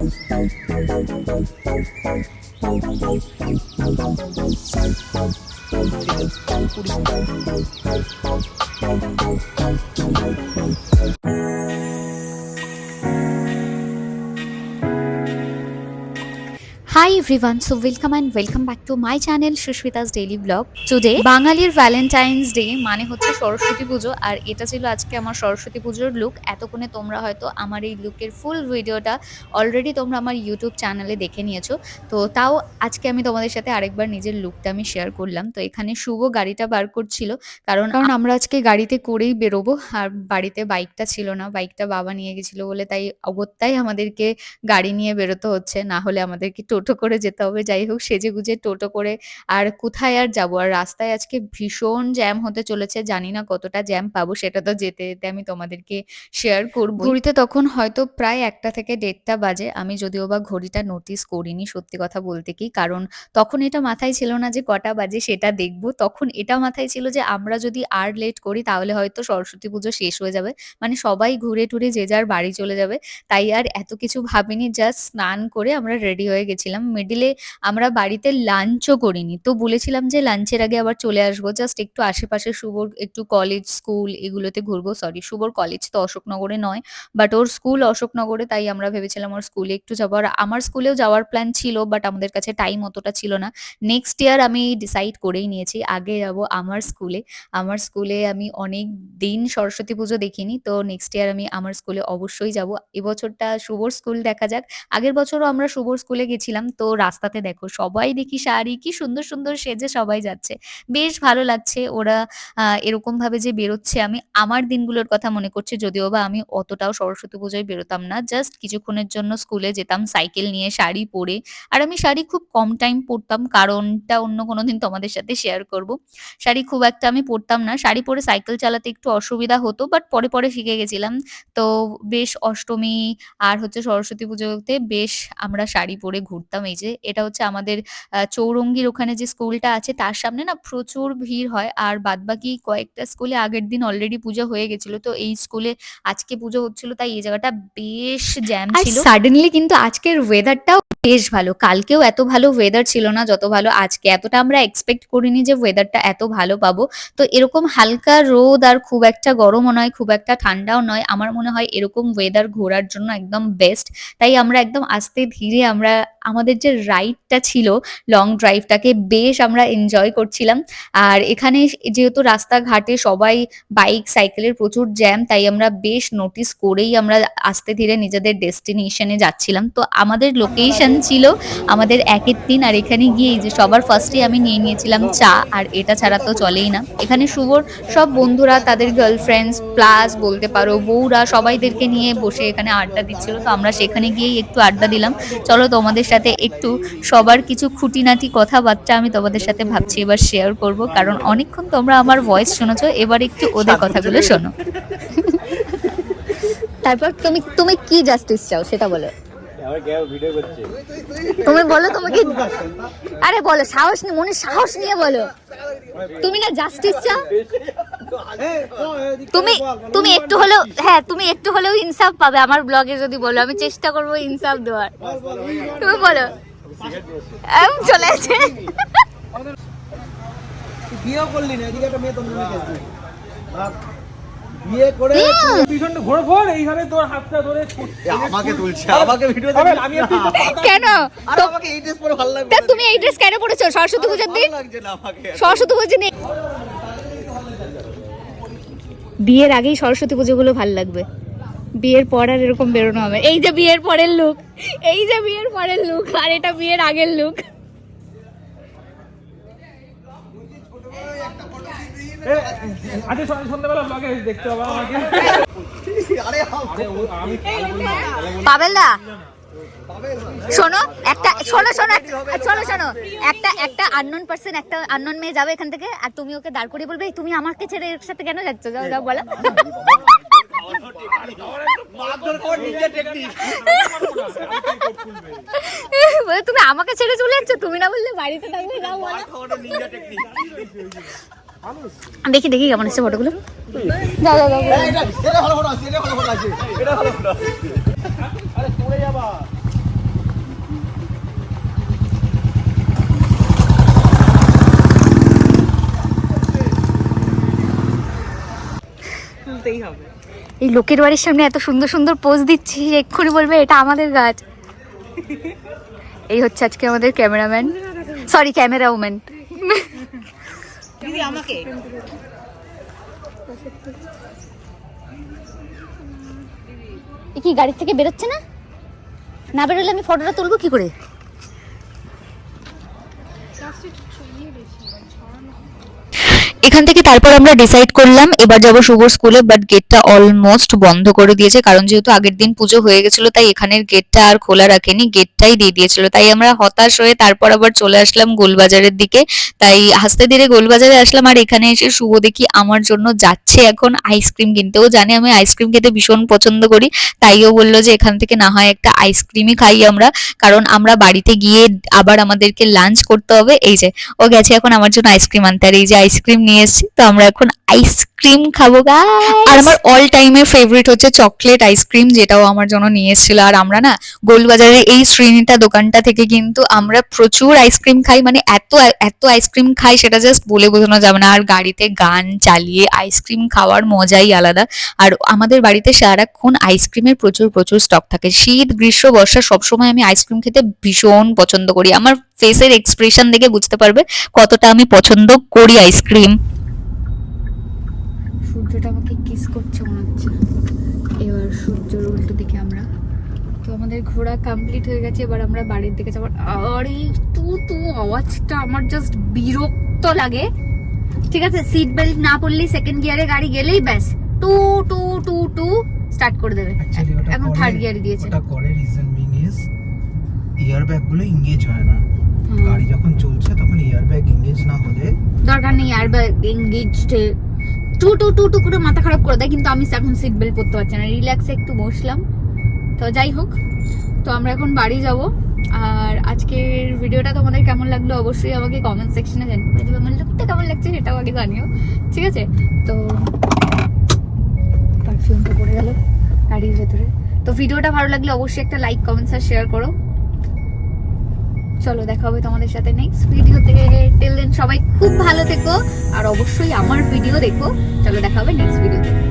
Thank hi everyone so welcome and welcome back to my channel Susmita's daily blog today বাঙালির Valentine's Day মানে হচ্ছে সরস্বতী পুজো, আর এটা ছিল আজকে আমার সরস্বতী পুজোর লুক এতক্ষণে তোমরা হয়তো আমার এই লুকের ফুল ভিডিওটা অলরেডি তোমরা আমার ইউটিউব চ্যানেলে দেখে নিয়েছো। তো তাও আজকে আমি তোমাদের সাথে আরেকবার নিজের লুকটা আমি শেয়ার করলাম। তো এখানে শুভ গাড়িটা বার করছিল, কারণ কারণ আমরা আজকে গাড়িতে করেই বেরোবো, আর বাড়িতে বাইকটা ছিল না। বাইকটা বাবা নিয়ে গেছিল বলে তাই অগত্যাই আমাদেরকে গাড়ি নিয়ে বেরোতে হচ্ছে, না হলে আমাদেরকে টোটো করে যেতে হবে। যাই হোক, সেজে গুজে টোটো করে আর কোথায় আর যাব? আর রাস্তায় আজকে ভীষণ জ্যাম হতে চলেছে, জানি না কতটা জ্যাম পাবো, সেটা তো যেতে যেতে আমি তোমাদেরকে শেয়ার করব। ঘড়িতে তখন হয়তো প্রায় একটা থেকে দেড়টা বাজে, আমি যদিও বা ঘড়িটা নোটিস করিনি সত্যি কথা বলতে কি, কারণ তখন এটা মাথায় ছিল না যে কটা বাজে সেটা দেখব। তখন এটা মাথায় ছিল যে আমরা যদি আর লেট করি, তাহলে হয়তো সরস্বতী পুজো শেষ হয়ে যাবে। মানে সবাই ঘুরে টুরে যে যার বাড়ি চলে যাবে। তাই আর এত কিছু ভাবিনি জাস্ট স্নান করে আমরা রেডি হয়ে গেছিলাম। মিডিলে আমরা বাড়িতে লাঞ্চও করিনি। তো বলেছিলাম যে লাঞ্চের আগে আবার চলে আসব জাস্ট একটু আশেপাশে শুভর, একটু কলেজ স্কুল এগুলোতে ঘুরবো। সরি শুভর কলেজ তো অশোকনগরে নয় বাট ওর স্কুল অশোকনগরে, তাই আমরা ভেবেছিলাম ওর স্কুলে একটু যাব। আর আমার স্কুলেও যাওয়ার প্ল্যান ছিল বাট আমাদের কাছে টাইম অতটা ছিল না। নেক্সট ইয়ার আমি ডিসাইড করেই নিয়েছি, আগে যাব আমার স্কুলে আমার স্কুলে আমি অনেক দিন সরস্বতী পুজো দেখিনি, তো নেক্সট ইয়ার আমি আমার স্কুলে অবশ্যই যাব। এবছরটা শুভর স্কুল দেখা যাক। আগের বছরও আমরা শুভর স্কুলে গেছিলাম তো রাস্তাতে দেখো সবাই দেখি শাড়ি, কি সুন্দর সুন্দর সেজে সবাই যাচ্ছে। বেশ ভালো লাগছে ওরা এরকম ভাবে যে বেরোচ্ছে। আমি আমার দিনগুলোর কথা মনে করছি যদিও বা আমি অতটাও সরস্বতী পুজোয় বেরোতাম না। জাস্ট কিছুক্ষণের জন্য স্কুলে যেতাম, সাইকেল নিয়ে শাড়ি পরে। আর আমি শাড়ি খুব কম টাইম পরতাম, কারণটা অন্য কোনো দিন তোমাদের সাথে শেয়ার করব। শাড়ি খুব একটা আমি পরতাম না। শাড়ি পরে সাইকেল চালাতে একটু অসুবিধা হতো বাট পরে পরে শিখে গেছিলাম। তো বেশ অষ্টমী আর হচ্ছে সরস্বতী পুজোতে বেশ আমরা শাড়ি পরে ঘুরতাম। এই যে এটা হচ্ছে আমাদের আহ, চৌরঙ্গির ওখানে যে স্কুলটা আছে তার সামনে না প্রচুর ভিড় হয়। আর বাদবাকি কয়েকটা স্কুলে আগের দিন অলরেডি পুজো হয়ে গেছিল। তো এই স্কুলে আজকে পুজো হচ্ছিল তাই এই জায়গাটা বেশ জ্যাম ছিল। সাডেনলি কিন্তু আজকের ওয়েদারটাও বেশ ভালো। কালকেও এত ভালো ওয়েদার ছিল না, যত ভালো আজকে। এতটা আমরা এক্সপেক্ট করিনি যে ওয়েদারটা এত ভালো পাবো। তো এরকম হালকা রোদ আর খুব একটা গরমও নয়, খুব একটা ঠান্ডাও নয়। আমার মনে হয় এরকম ওয়েদার ঘোরার জন্য একদম বেস্ট তাই আমরা একদম আস্তে ধীরে আমরা, আমাদের যে রাইডটা ছিল লং ড্রাইভটাকে বেশ আমরা এনজয় করছিলাম। আর এখানে যেহেতু রাস্তাঘাটে সবাই বাইক সাইকেলের প্রচুর জ্যাম তাই আমরা বেশ নোটিস করেই আমরা আস্তে ধীরে নিজেদের ডেস্টিনেশনে যাচ্ছিলাম। তো আমাদের লোকেশন ছিল আমাদের একের দিন আর এখানে গিয়ে যে সবার ফার্স্টে আমি নিয়ে নিয়েছিলাম চা আর এটা ছাড়া তো চলেই না। এখানে শুভর সব বন্ধুরা তাদের গার্লফ্রেন্ডস প্লাস বলতে পারো বউরা সবাইদেরকে নিয়ে বসে এখানে আড্ডা দিচ্ছিল। তো আমরা সেখানে গিয়েই একটু আড্ডা দিলাম। চলো তোমাদের সাথে একটু সবার কিছু খুঁটিনাটি কথাবার্তা আমি তোমাদের সাথে ভাবছি এবার শেয়ার করব। কারণ অনেকক্ষণ তোমরা আমার ভয়েস শুনেছো এবার একটু ওদের কথাগুলো শোনো। তারপর তুমি তুমি কি জাস্টিস চাও সেটা বলো। তুমি বলো তোমাকে আরে বলো সাহস নিয়ে মনে সাহস নিয়ে বলো। তুমি না জাস্টিস চাও? তুমি তুমি একটু হলেও হ্যাঁ তুমি একটু হলেও ইনসাফ পাবে আমার ব্লগে যদি বলো। আমি চেষ্টা করব ইনসাফ দেওয়ার। তুমি বলো। আম, চলে আছে বিয়েও করলি না এদিকে একটা মেয়ে তোর নামে করে ঘোরে ফোর এইভাবে তোর হাতটা ধরে আমাকে তুলছে আমাকে ভিডিও আমি একটু কেন? আর আমাকে এই ড্রেস পরে ভালো লাগবে না। তুমি এই ড্রেস কেন পরেছো? সরস্বতী পুজোর দিন? ভালো না আমাকে। সরস্বতী পুজো নেই বিয়ের আগেই সরস্বতী পুজোগুলো ভালো লাগবে। বিয়ের পর আর এরকম বেরোনো হবে এই যে বিয়ের পরের লুক এই যে বিয়ের পরের লুক আর এটা বিয়ের আগের লুক আজকে সন্ধ্যাবেলা ব্লগে দেখতে হবে আমাকে। আরে হাও। আরে ও- আমি পাবেল শোনো একটা শোনো শোনো একটা- শোনো শোনো। একটা একটা আননোন পার্সন একটা আননোন মেয়ে যাবে এখান থেকে আর তুমি ওকে দাঁড় করিয়ে বলবে তুমি আমাকে ছেড়ে এর সাথে কেন যাচ্ছ? যাও যাও। বলে, তুমি আমাকে ছেড়ে চলে যাচ্ছ? তুমি না বললে বাড়িতে থাকবে যাও বলো। দেখি দেখি কেমন এসছে ফটোগুলো এই লোকের বাড়ির সামনে এত সুন্দর সুন্দর পোজ দিচ্ছি এক্ষুনি বলবে এটা আমাদের গাছ। এই হচ্ছে আজকে আমাদের ক্যামেরাম্যান সরি ক্যামেরা উম্যান দিদি আমাকে। কি গাড়ি থেকে বেরোচ্ছে না? না বেরোলে আমি ফটোটা তুলবো কি করে? এখান থেকে তারপর আমরা ডিসাইড করলাম, এবার যাব শুভর স্কুলে বাট গেটটা অলমোস্ট বন্ধ করে দিয়েছে, কারণ যেহেতু আগের দিন পুজো হয়ে গেছিল, তাই এখানের গেটটা আর খোলা রাখেনি গেটটাই দিয়ে দিয়েছিল। তাই আমরা হতাশ হয়ে তারপর আবার চলে আসলাম গোলবাজারের দিকে। তাই হাসতে ধীরে গোলবাজারে আসলাম, আর এখানে এসে শুভ দেখি আমার জন্য যাচ্ছে এখন আইসক্রিম কিনতেও জানে আমি আইসক্রিম খেতে ভীষণ পছন্দ করি তাইও বলল যে এখান থেকে না হয় একটা আইসক্রিমই খাই আমরা, কারণ আমরা বাড়িতে গিয়ে আবার আমাদেরকে লাঞ্চ করতে হবে। এই যে, ও গেছে এখন আমার জন্য আইসক্রিম আনতে, আর এই যে আইসক্রিম নিয়ে এসেছি, তো আমরা এখন আইসক্রিম খাব গাইস আর আমার অল টাইমের ফেভারিট হচ্ছে চকলেট আইসক্রিম যেটাও আমার জন্য নিয়ে এসেছিল। আর আমরা না, গোলবাজারের এই শ্রেণীটা দোকানটা থেকে কিন্তু আমরা প্রচুর আইসক্রিম খাই মানে এত এত আইসক্রিম খাই সেটা জাস্ট বলে বোঝানো যাবে না। আর গাড়িতে গান চালিয়ে আইসক্রিম খাওয়ার মজাই আলাদা। আর আমাদের বাড়িতে সারাক্ষণ আইসক্রিমের প্রচুর প্রচুর স্টক থাকে। শীত, গ্রীষ্ম, বর্ষা, সবসময় আমি আইসক্রিম খেতে ভীষণ পছন্দ করি। আমার ফেসের এক্সপ্রেশন দেখে বুঝতে পারবে কতটা আমি পছন্দ করি আইসক্রিম সূর্যটা আমাকে কিস করছে মনে হচ্ছে। এবার সূর্যের উল্টো দিকে আমরা। তো আমাদের ঘোরা কমপ্লিট হয়ে গেছে এবার আমরা বাড়ির দিকে যাব। আরে তু তু আওয়াজটা আমার জাস্ট বিরক্ত লাগে। ঠিক আছে সিট বেল্ট না পরলেই সেকেন্ড গিয়ারে গাড়ি গেলেই ব্যাস। টু টু টু টু স্টার্ট করে দেবে। এখন থার্ড গিয়ারে দিয়েছে। ওটা করে রিজন বিং ইজ ইয়ার ব্যাগগুলো এঙ্গেজ হয় না। গাড়ি যখন চলছে তখন ইয়ার ব্যাগ এঙ্গেজ না হলে দরকার নেই আর এঙ্গেজড টু টু টু টু করে মাথা খারাপ করে দেয়, কিন্তু আমি এখন সিট বেল্ট পরতে পারছি না। রিল্যাক্সে একটু বসলাম। তো যাই হোক, তো আমরা এখন বাড়ি যাব। আর আজকের ভিডিওটা তোমাদের কেমন লাগল অবশ্যই আমাকে কমেন্ট সেকশনে জানিও যদি আমার লুকটা কেমন লাগছে সেটাও আগে জানিও। ঠিক আছে? তো পারফিউমটা পড়ে গেল গাড়ির ভেতরে। তো ভিডিওটা ভালো লাগলে অবশ্যই একটা লাইক কমেন্টস আর শেয়ার করো। চলো দেখা হবে তোমাদের সাথে নেক্সট ভিডিওতে টেল দেন সবাই খুব ভালো থেকো। আর অবশ্যই আমার ভিডিও দেখো। চলো দেখা হবে নেক্সট ভিডিওতে